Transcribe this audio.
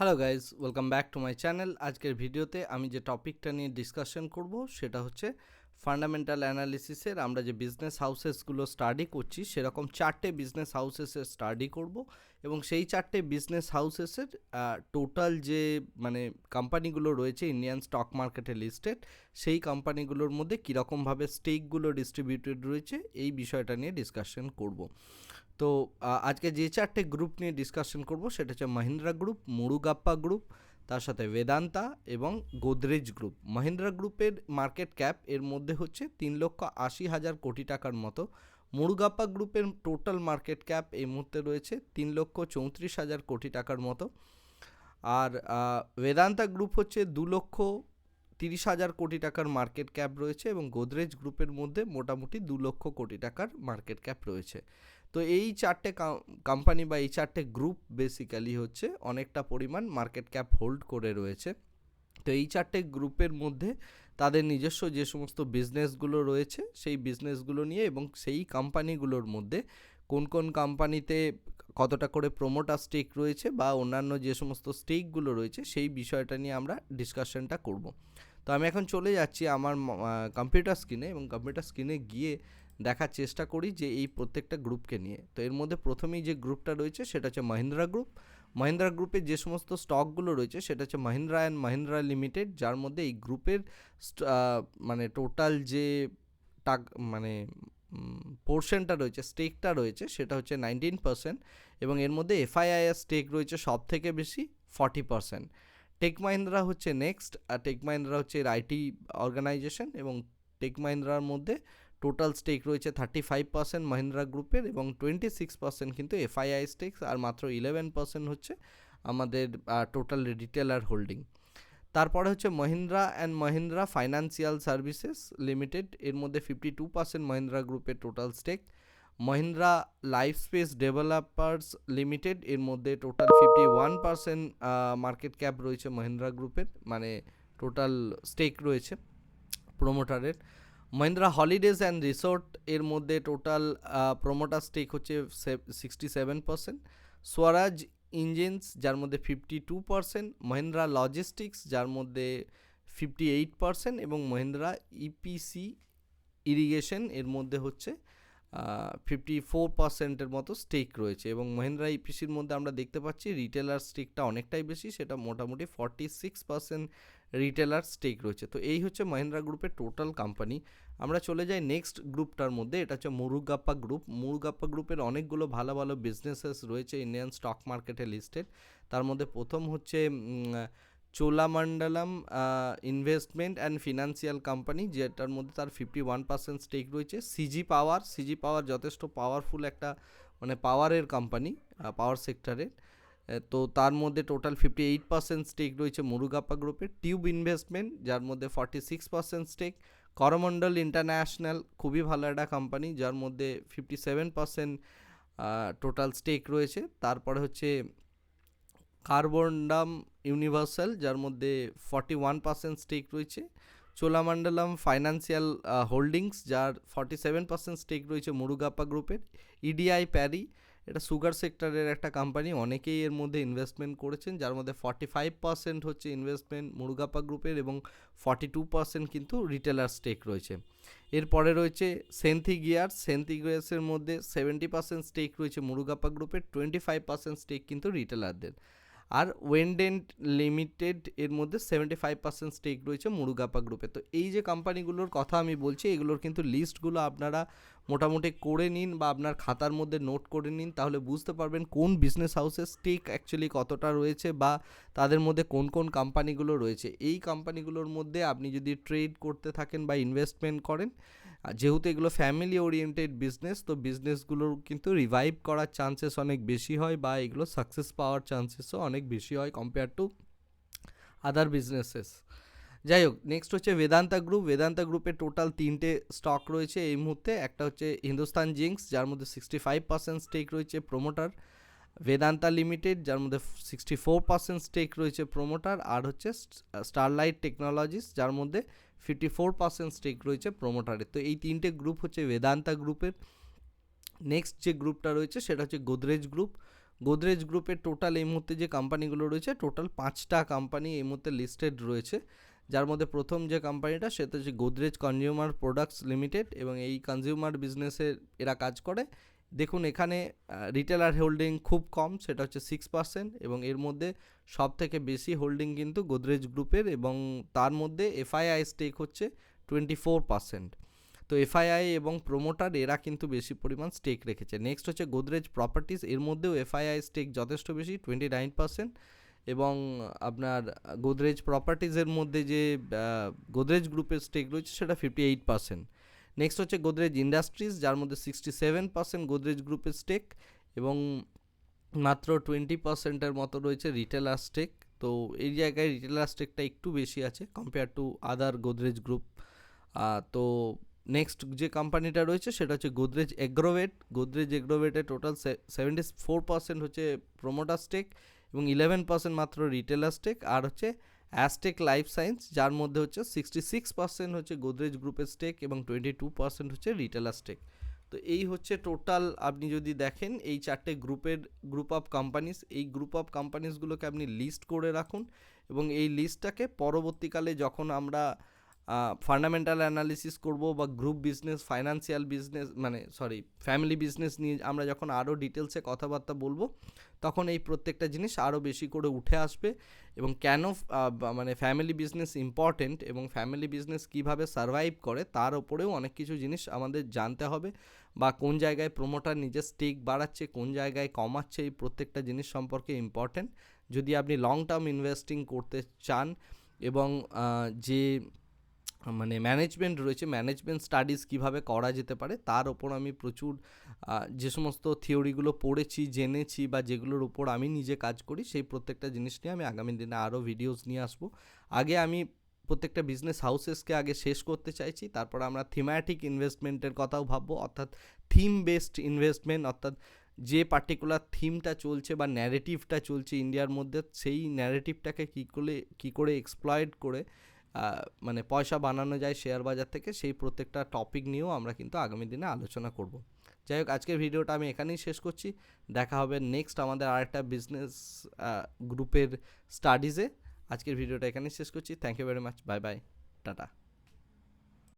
Hello guys welcome back to my channel আজকের ভিডিওতে আমি যে টপিকটা নিয়ে ডিসকাশন করব, সেটা হচ্ছে ফান্ডামেন্টাল অ্যানালিসিসের আমরা যে বিজনেস হাউসেসগুলো স্টাডি করছি, সেরকম চারটে বিজনেস হাউসেসের স্টাডি করব এবং সেই চারটে বিজনেস হাউসেসের টোটাল যে মানে কোম্পানিগুলো রয়েছে ইন্ডিয়ান স্টক মার্কেটে লিস্টেড সেই কোম্পানিগুলোর মধ্যে কীরকমভাবে স্টেকগুলো ডিস্ট্রিবিউটেড রয়েছে, এই বিষয়টা নিয়ে ডিসকাশন করব। তো আজকে যে চারটে গ্রুপ নিয়ে ডিসকাশন করব সেটা হচ্ছে মহিন্দ্রা গ্রুপ মুরুগাপ্পা গ্রুপ তার সাথে বেদান্তা এবং গোদরেজ গ্রুপ মহিন্দ্রা গ্রুপের মার্কেট ক্যাপ এর মধ্যে হচ্ছে তিন লক্ষ আশি হাজার কোটি টাকার মতো। মুরুগাপ্পা গ্রুপের টোটাল মার্কেট ক্যাপ এই মুহূর্তে রয়েছে তিন লক্ষ চৌত্রিশ হাজার কোটি টাকার মতো। আর বেদান্তা গ্রুপ হচ্ছে দু লক্ষ তিরিশ হাজার কোটি টাকার মার্কেট ক্যাপ রয়েছে এবং গোদরেজ গ্রুপের মধ্যে মোটামুটি দু লক্ষ কোটি টাকার মার্কেট ক্যাপ রয়েছে। তো এই চারটে কোম্পানি বা এই চারটে গ্রুপ বেসিক্যালি হচ্ছে অনেকটা পরিমাণ মার্কেট ক্যাপ হোল্ড করে রয়েছে। তো এই চারটে গ্রুপের মধ্যে তাদের নিজস্ব যে সমস্ত বিজনেসগুলো রয়েছে, সেই বিজনেসগুলো নিয়ে এবং সেই কোম্পানিগুলোর মধ্যে কোন কোন কোম্পানিতে কতটা করে প্রোমোটার স্টেক রয়েছে বা অন্যান্য যে সমস্ত স্টেকগুলো রয়েছে, সেই বিষয়টা নিয়ে আমরা ডিসকাশনটা করব। তো আমি এখন চলে যাচ্ছি আমার কম্পিউটার স্ক্রিনে এবং কম্পিউটার স্ক্রিনে গিয়ে দেখার চেষ্টা করি যে এই প্রত্যেকটা গ্রুপকে নিয়ে। তো এর মধ্যে প্রথমেই যে গ্রুপটা রয়েছে সেটা হচ্ছে মহিন্দ্রা গ্রুপ। মহিন্দ্রা গ্রুপের যে সমস্ত স্টকগুলো রয়েছে সেটা হচ্ছে মহিন্দ্রা অ্যান্ড মহিন্দ্রা লিমিটেড, যার মধ্যে এই গ্রুপের মানে টোটাল যে টাক মানে পোর্শনটা রয়েছে, স্টেকটা রয়েছে, সেটা হচ্ছে নাইনটিন পার্সেন্ট এবং এর মধ্যে এফআইআইএর স্টেক রয়েছে সব থেকে বেশি ফর্টি পার্সেন্ট। টেক মাহিন্দ্রা হচ্ছে নেক্সট, আর টেক মাহিন্দ্রা হচ্ছে এর আইটি অর্গানাইজেশন এবং টেক মাহিন্দ্রার মধ্যে টোটাল স্টেক রয়েছে থার্টি ফাইভ পার্সেন্ট মহিন্দ্রা গ্রুপের এবং টোয়েন্টি সিক্স পার্সেন্ট কিন্তু এফআইআই স্টেক্স আর মাত্র ইলেভেন পার্সেন্ট হচ্ছে আমাদের টোটাল রিটেলার হোল্ডিং তারপরে হচ্ছে Mahindra and Mahindra financial services limited এর মধ্যে ফিফটি টু পার্সেন্ট মহিন্দ্রা গ্রুপের total stake Mahindra life space developers limited এর মধ্যে total fifty one percent market cap রয়েছে মহিন্দ্রা গ্রুপের মানে টোটাল স্টেক রয়েছে প্রোমোটারের মহিন্দ্রা হলিডেজ অ্যান্ড রিসোর্ট এর মধ্যে টোটাল প্রোমোটার স্টেক হচ্ছে sixty seven percent Swaraj engines যার মধ্যে fifty two percent Mahindra logistics যার মধ্যে ফিফটি এইট পার্সেন্ট এবং মহিন্দ্রা ইপিসি ইরিগেশন এর মধ্যে হচ্ছে ফিফটি ফোর পার্সেন্টের মতো স্টেক রয়েছে এবং মহিন্দ্রা ইপিসির মধ্যে আমরা দেখতে পাচ্ছি রিটেলার স্টেকটা অনেকটাই বেশি, সেটা মোটামুটি forty six percent retailer stake রয়েছে। তো এই হচ্ছে মহিন্দ্রা গ্রুপের টোটাল কোম্পানি আমরা চলে যাই নেক্সট গ্রুপটার মধ্যে। এটা হচ্ছে মুরুগাপ্পা গ্রুপ মুরুগাপ্পা গ্রুপের অনেকগুলো ভালো ভালো বিজনেসেস রয়েছে ইন্ডিয়ান স্টক মার্কেটে লিস্টেড তার মধ্যে প্রথম হচ্ছে Cholamandalam investment and financial company যেটার মধ্যে তার ফিফটি ওয়ান পার্সেন্ট স্টেক রয়েছে সিজি পাওয়ার সিজি পাওয়ার যথেষ্ট পাওয়ারফুল একটা মানে পাওয়ারের কোম্পানি পাওয়ার সেক্টরের তো তার মধ্যে total fifty eight percent stake রয়েছে মুরুগাপ্পা গ্রুপের টিউব ইনভেস্টমেন্ট যার মধ্যে forty six percent stake Coromandel international খুবই ভালো একটা কোম্পানি যার মধ্যে fifty seven percent total stake রয়েছে। তারপরে হচ্ছে কার্বনডাম ইউনিভার্সাল যার মধ্যে ফর্টি ওয়ান পার্সেন্ট স্টেক রয়েছে। চোলামণ্ডলম ফাইন্যান্সিয়াল হোল্ডিংস যার ফর্টি সেভেন পার্সেন্ট স্টেক রয়েছে মুরুগাপ্পা গ্রুপের ইডিআই প্যারি এটা সুগার সেক্টরের একটা কোম্পানি অনেকেই এর মধ্যে ইনভেস্টমেন্ট করেছেন, যার মধ্যে ফর্টি ফাইভ পার্সেন্ট হচ্ছে ইনভেস্টমেন্ট মুরুগাপ্পা গ্রুপের এবং ফর্টি টু পার্সেন্ট কিন্তু রিটেলার স্টেক রয়েছে। এরপরে রয়েছে সেন্থি গিয়ার সেন্থি গিয়ার্সের মধ্যে সেভেন্টি পার্সেন্ট স্টেক রয়েছে মুরুগাপা গ্রুপের টোয়েন্টি ফাইভ পার্সেন্ট স্টেক কিন্তু রিটেলারদের আর ওয়েন্ডেন্ট লিমিটেড এর মধ্যে সেভেন্টি ফাইভ পার্সেন্ট স্টেক রয়েছে মুরুগাপা গ্রুপে তো এই যে কোম্পানিগুলোর কথা আমি বলছি, এগুলোর কিন্তু লিস্টগুলো আপনারা মোটামুটি করে নিন বা আপনার খাতার মধ্যে নোট করে নিন, তাহলে বুঝতে পারবেন কোন বিজনেস হাউসের স্টেক অ্যাকচুয়ালি কতটা রয়েছে বা তাদের মধ্যে কোন কোন কোম্পানিগুলো রয়েছে। এই কোম্পানিগুলোর মধ্যে আপনি যদি ট্রেড করতে থাকেন বা ইনভেস্টমেন্ট করেন যেহেতু এগুলো ফ্যামিলি ওরিয়েন্টেড বিজনেস তো বিজনেসগুলোর কিন্তু রিভাইভ করার চান্সেস অনেক বেশি হয় বা এগুলো সাকসেস পাওয়ার চান্সেসও অনেক বেশি হয় কম্পেয়ার টু আদার বিজনেসেস যাই হোক নেক্সট হচ্ছে বেদান্তা গ্রুপ বেদান্তা গ্রুপে টোটাল তিনটে স্টক রয়েছে এই মুহূর্তে। একটা হচ্ছে হিন্দুস্তান জিঙ্কস যার মধ্যে সিক্সটি ফাইভ পার্সেন্ট স্টেক রয়েছে প্রোমোটার বেদান্তা লিমিটেড যার মধ্যে সিক্সটি ফোর পার্সেন্ট স্টেক রয়েছে প্রোমোটার আর হচ্ছে স্টারলাইট টেকনোলজিস যার মধ্যে ফিফটি ফোর পার্সেন্ট স্টেক রয়েছে প্রোমোটারের তো এই তিনটে গ্রুপ হচ্ছে বেদান্তা গ্রুপের নেক্সট যে গ্রুপটা রয়েছে, সেটা হচ্ছে গোদরেজ গ্রুপ গোদরেজ গ্রুপের টোটাল এই মুহূর্তে যে কোম্পানিগুলো রয়েছে টোটাল পাঁচটা কোম্পানি এই মুহূর্তে লিস্টেড রয়েছে। যার মধ্যে প্রথম যে কোম্পানিটা সেটা হচ্ছে গোদরেজ কনজিউমার প্রোডাক্টস লিমিটেড এবং এই কনজিউমার বিজনেসে এরা কাজ করে। দেখুন, এখানে রিটেলার হোল্ডিং খুব কম, সেটা হচ্ছে সিক্স পার্সেন্ট এবং এর মধ্যে সব থেকে বেশি হোল্ডিং কিন্তু গোদরেজ গ্রুপের এবং তার মধ্যে এফআইআই স্টেক হচ্ছে টোয়েন্টি ফোর পার্সেন্ট তো এফআইআই এবং প্রোমোটার এরা কিন্তু বেশি পরিমাণ স্টেক রেখেছে। নেক্সট হচ্ছে গোদরেজ প্রপার্টিস এর মধ্যেও এফআইআই স্টেক যথেষ্ট বেশি টোয়েন্টি নাইন পার্সেন্ট এবং আপনার গোদরেজ প্রপার্টিজের মধ্যে যে গোদরেজ গ্রুপের স্টেক রয়েছে সেটা ফিফটি এইট পার্সেন্ট নেক্সট হচ্ছে গোদরেজ ইন্ডাস্ট্রিজ যার মধ্যে সিক্সটি সেভেন পার্সেন্ট গোদরেজ গ্রুপের স্টেক এবং মাত্র টোয়েন্টি পার্সেন্টের মতো রয়েছে রিটেলার স্টেক তো এই জায়গায় রিটেলার স্টেকটা একটু বেশি আছে compare to other Godrej group তো নেক্সট যে কোম্পানিটা রয়েছে সেটা হচ্ছে গোদরেজ এগ্রোভেট গোদরেজ এগ্রোভেটের টোটাল সেভেন্টি ফোর পার্সেন্ট হচ্ছে প্রোমোটার স্টেক এবং ইলেভেন পার্সেন্ট মাত্র রিটেল স্টেক আর হচ্ছে অ্যাস্টেক লাইফ সায়েন্স যার মধ্যে হচ্ছে সিক্সটি সিক্স পার্সেন্ট হচ্ছে গোদরেজ গ্রুপের স্টেক এবং টোয়েন্টি টু পার্সেন্ট হচ্ছে রিটেলার স্টেক তো এই হচ্ছে টোটাল আপনি যদি দেখেন, এই চারটে গ্রুপের গ্রুপ অফ কোম্পানিজ এই গ্রুপ অফ কোম্পানিজগুলোকে আপনি লিস্ট করে রাখুন এবং এই লিস্টটাকে পরবর্তীকালে যখন আমরা ফান্ডামেন্টাল অ্যানালিসিস করব বা গ্রুপ বিজনেস ফাইন্যান্সিয়াল বিজনেস মানে সরি ফ্যামিলি বিজনেস নিয়ে আমরা যখন আরও ডিটেলসে কথাবার্তা বলব, তখন এই প্রত্যেকটা জিনিস আরও বেশি করে উঠে আসবে এবং কেন মানে ফ্যামিলি বিজনেস ইম্পর্টেন্ট এবং ফ্যামিলি বিজনেস কীভাবে সারভাইভ করে তার ওপরেও অনেক কিছু জিনিস আমাদের জানতে হবে বা কোন জায়গায় প্রোমোটার নিজের স্টেক বাড়াচ্ছে, কোন জায়গায় কমাচ্ছে, এই প্রত্যেকটা জিনিস সম্পর্কে ইম্পর্টেন্ট যদি আপনি লং টার্ম ইনভেস্টিং করতে চান এবং যে মানে ম্যানেজমেন্ট রয়েছে ম্যানেজমেন্ট স্টাডিজ কীভাবে করা যেতে পারে, তার ওপর আমি প্রচুর যে সমস্ত থিওরিগুলো পড়েছি, জেনেছি বা যেগুলোর উপর আমি নিজে কাজ করি, সেই প্রত্যেকটা জিনিস নিয়ে আমি আগামী দিনে আরও ভিডিওস নিয়ে আসব। আগে আমি প্রত্যেকটা বিজনেস হাউসেসকে আগে শেষ করতে চাইছি, তারপর আমরা থিম্যাটিক ইনভেস্টমেন্টের কথাও ভাববো, অর্থাৎ থিম বেসড ইনভেস্টমেন্ট অর্থাৎ যে পার্টিকুলার থিমটা চলছে বা ন্যারেটিভটা চলছে ইন্ডিয়ার মধ্যে, সেই ন্যারেটিভটাকে কী করে কী করে এক্সপ্লয়েড করে মানে পয়সা বানানো যায় শেয়ার বাজার থেকে, সেই প্রত্যেকটা টপিক নিয়েও আমরা কিন্তু আগামী দিনে আলোচনা করব। যাই হোক, আজকের ভিডিওটা আমি এখানেই শেষ করছি। দেখা হবে নেক্সট আমাদের আরেকটা বিজনেস গ্রুপের স্টাডিজে আজকের ভিডিওটা এখানেই শেষ করছি। Thank you very much bye bye tata